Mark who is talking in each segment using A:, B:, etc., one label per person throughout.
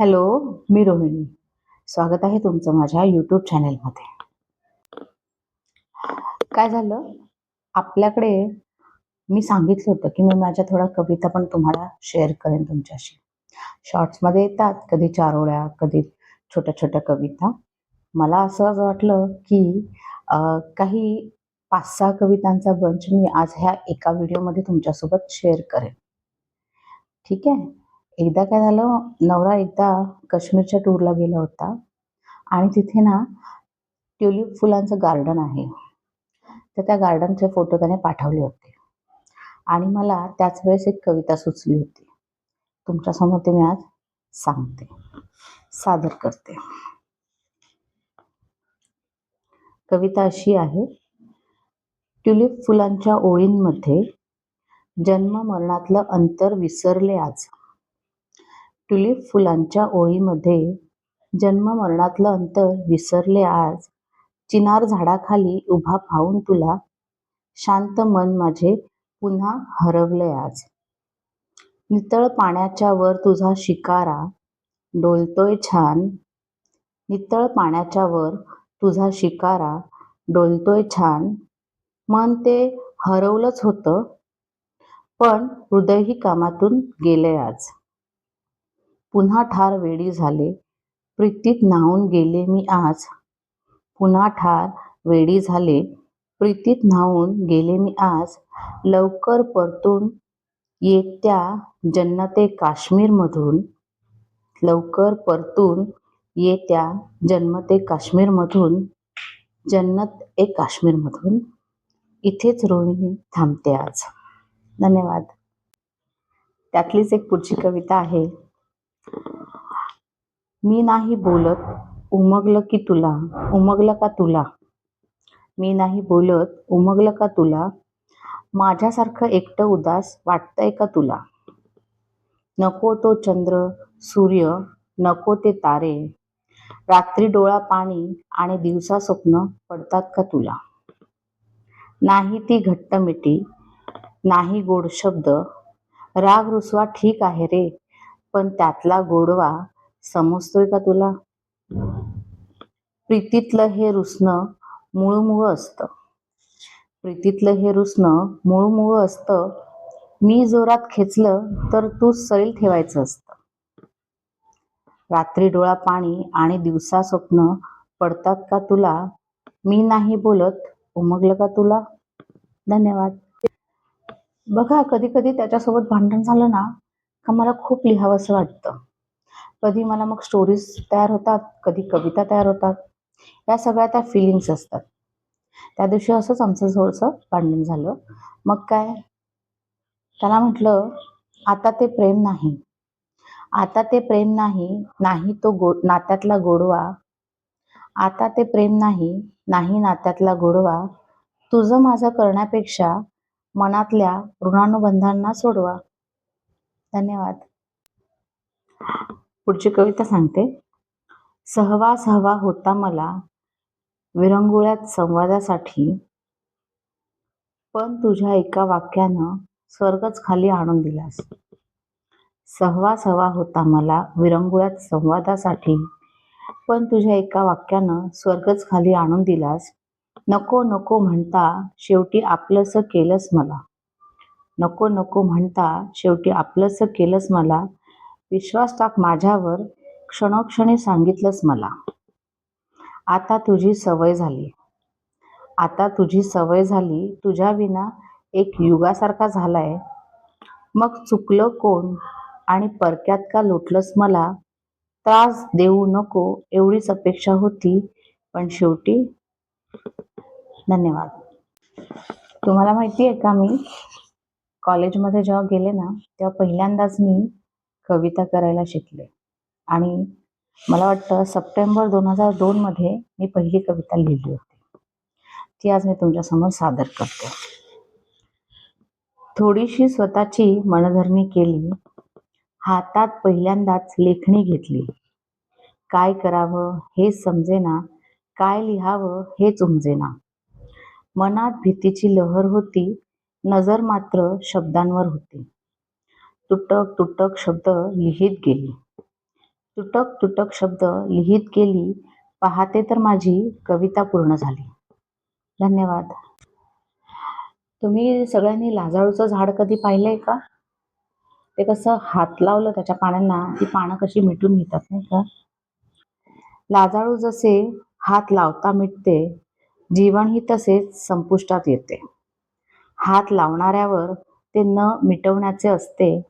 A: Hello मी रोहिणी. स्वागत आहे तुमचं माझ्या यूट्यूब चॅनेलमध्ये काय झालं? आपल्याकडे मी सांगितलं होतं की मी माझ्या थोड्या कविता पण तुम्हाला शेअर करेन तुमच्याशी. शॉर्ट्समध्ये येतात कधी चारोळ्या कधी छोट्या छोट्या कविता. मला असं वाटलं की काही पाच सहा कवितांचा बंच मी आज ह्या एका व्हिडिओमध्ये तुमच्यासोबत शेअर करेन. ठीक आहे? एकदा काय झालं नवरा एकदा काश्मीरच्या टूरला गेला होता. आणि तिथे ना ट्युलिप फुलांचं गार्डन आहे. तर त्या गार्डनचे फोटो त्याने पाठवले होते. आणि मला त्याच वेळेस एक कविता सुचली होती. तुमच्यासमोर ते मी आज सांगते. सादर करते. कविता अशी आहे. ट्युलिप फुलांच्या ओळींमध्ये जन्म मरणातलं अंतर विसरले आज. ट्युलिप फुलांच्या ओळीमध्ये जन्म मरणातलं अंतर विसरले आज. चिनार झाडाखाली उभा पाहून तुला शांत मन माझे पुन्हा हरवले आज. नितळ पाण्याच्या वर तुझा शिकारा डोलतोय छान. नितळ पाण्याच्या वर तुझा शिकारा डोलतोय छान. मन ते हरवलंच होतं पण हृदयही कामातून गेले आज. पुन्हा ठार वेडी झाले. प्रीतीत न्हावून गेले मी आज. पुन्हा ठार वेडी झाले. प्रीतीत न्हावून गेले मी आज. लवकर परतून येत्या जन्नते काश्मीरमधून. लवकर परतून येत्या जन्मते काश्मीरमधून. जन्नत ए काश्मीरमधून. इथेच रोहिणी थांबते आज. धन्यवाद. त्यातलीच एक पुढची कविता आहे. मी नाही बोलत उमगलं की तुला उमगलं का तुला? मी नाही बोलत उमगलं का तुला? माझ्यासारखं एकटं उदास वाटतंय का तुला? नको तो चंद्र सूर्य नको ते तारे. रात्री डोळा पाणी आणि दिवसा स्वप्न पडतात का तुला? नाही ती घट्ट मिठी नाही गोड शब्द. राग रुसवा ठीक आहे रे पण त्यातला गोडवा समजतोय का तुला? प्रीतीतलं हे रुसणं मुळमुळ असतं. प्रीतीतलं हे रुसणं मुळमुळ असतं. मी जोरात खेचलं तर तू सैल ठेवायचं असतं. रात्री डोळा पाणी आणि दिवसा स्वप्न पडतात का तुला? मी नाही बोलत. उमगलं का तुला? धन्यवाद. बघा कधी कधी त्याच्यासोबत भांडण झालं ना का मला खूप लिहावंसं वाटतं. कधी मला मग स्टोरीज तयार होतात कधी कविता तयार होतात. या सगळ्या त्या फिलिंग्स असतात. त्या दिवशी असंच आमचं थोडंसं भांडण झालं. मग काय? त्याला म्हटलं आता ते प्रेम नाही. आता ते प्रेम नाही नाही तो गो नात्यातला गोडवा. आता ते प्रेम नाही नाही नात्यातला गोडवा. तुझं माझं करण्यापेक्षा मनातल्या ऋणानुबंधांना सोडवा. धन्यवाद. पुढची कविता सांगते. सहवास हवा होता मला विरंगुळ्यात संवादासाठी पण तुझ्या एका वाक्यानं स्वर्गच खाली आणून दिलास. सहवास हवा होता मला विरंगुळ्यात संवादासाठी पण तुझ्या एका वाक्यानं स्वर्गच खाली आणून दिलास. नको नको म्हणता शेवटी आपलंसं केलंस मला. नको नको म्हणता शेवटी आपलंसं केलंस मला. विश्वास टाक माझ्यावर क्षणोक्षणी सांगितलंस मला. आता तुझी सवय झाली. आता तुझी सवय झाली तुझ्या विना एक युगासारखा झालाय. मग चुकलं कोण आणि परक्यात का लुटलंस मला? त्रास देऊ नको एवढीच अपेक्षा होती पण शेवटी धन्यवाद. तुम्हाला माहिती आहे का मी? कॉलेजमध्ये जेव्हा गेले ना तेव्हा पहिल्यांदाच मी कविता करायला शिकले. आणि मला वाटतं सप्टेंबर दोन हजार दोनमध्ये मी पहिली कविता लिहिली होती. ती आज मी तुमच्यासमोर सादर करते. थोडीशी स्वतःची मनधरणी केली. हातात पहिल्यांदाच लेखणी घेतली. काय करावं हेच समजेना काय लिहावं हेच उमजेना. मनात भीतीची लहर होती. नजर मात्र शब्दांवर होती. तुटक तुटक शब्द लिहित गेली. तुटक तुटक शब्द लिहित गेली पाहते तर माझी कविता पूर्ण झाली. धन्यवाद. तुम्ही सगळ्यांनी लाजाळूचं झाड कधी पाहिलंय का? ते कसं हात लावलं त्याच्या पानांना ती पानं कशी मिटून घेतात नाही का? लाजाळू जसे हात लावता मिटते जीवन ही तसेच संपुष्टात येते. हात लावणाऱ्यावर ते न मिटवण्याचे असते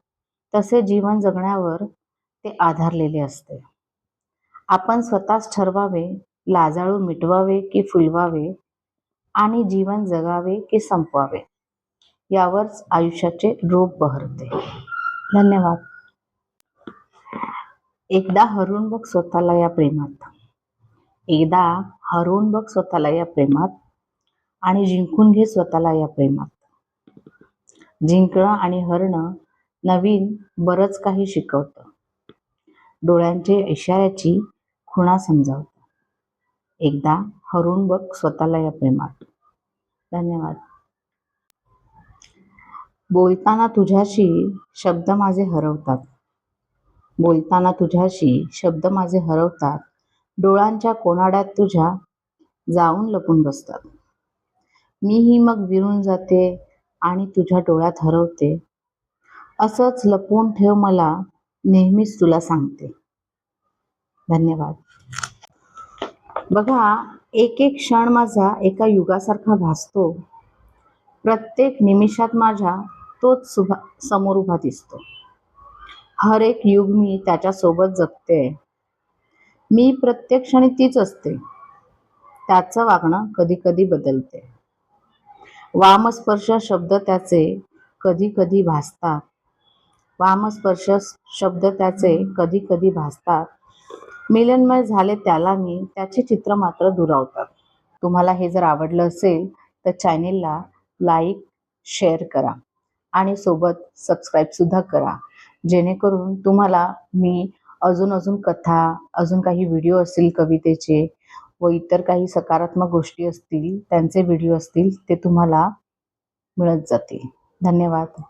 A: तसे जीवन जगण्यावर ते आधारलेले असते. आपण स्वतःच ठरवावे लाजाळू मिटवावे की फुलवावे आणि जीवन जगावे की संपवावे यावरच आयुष्याचे रूप बहरते. धन्यवाद. एकदा हरवून बघ स्वतःला या प्रेमात. एकदा हरवून बघ स्वतःला या प्रेमात आणि जिंकून घे स्वतःला या प्रेमात. जिंकणं आणि हरणं नवीन बरंच काही शिकवतं. डोळ्यांचे इशाऱ्याची खुणा समजावतं. एकदा हरवून बघ स्वतःला या प्रेमात. धन्यवाद. बोलताना तुझ्याशी शब्द माझे हरवतात. बोलताना तुझ्याशी शब्द माझे हरवतात. डोळ्यांच्या कोनाड्यात तुझ्या जाऊन लपून बसतात. मीही मग विरून जाते. आणि तुझ्या डोळ्यात हरवते. असंच लपवून ठेव मला नेहमीच तुला सांगते. धन्यवाद. बघा एक एक क्षण माझा एका युगासारखा भासतो. प्रत्येक निमिषात माझ्या तोच सुभा समोर उभा दिसतो. हर एक युग मी त्याच्यासोबत जगते. मी प्रत्येक क्षणी तीच असते. त्याचं वागणं कधी कधी बदलते. वामस्पर्श शब्द त्याचे कधी कधी भासतात. वामस्पर्श शब्द त्याचे कधी कधी भासतात. मिलनमय झाले त्याला मी त्याचे चित्र मात्र दुरावतात. तुम्हाला हे जर आवडलं असेल तर चॅनेलला लाईक शेअर करा. आणि सोबत सबस्क्राईबसुद्धा करा. जेणेकरून तुम्हाला मी अजून अजून कथा अजून काही व्हिडिओ असतील कवितेचे व इतर काही सकारात्मक गोष्टी असतील त्यांचे व्हिडिओ असतील ते तुम्हाला मिळत जातील. धन्यवाद.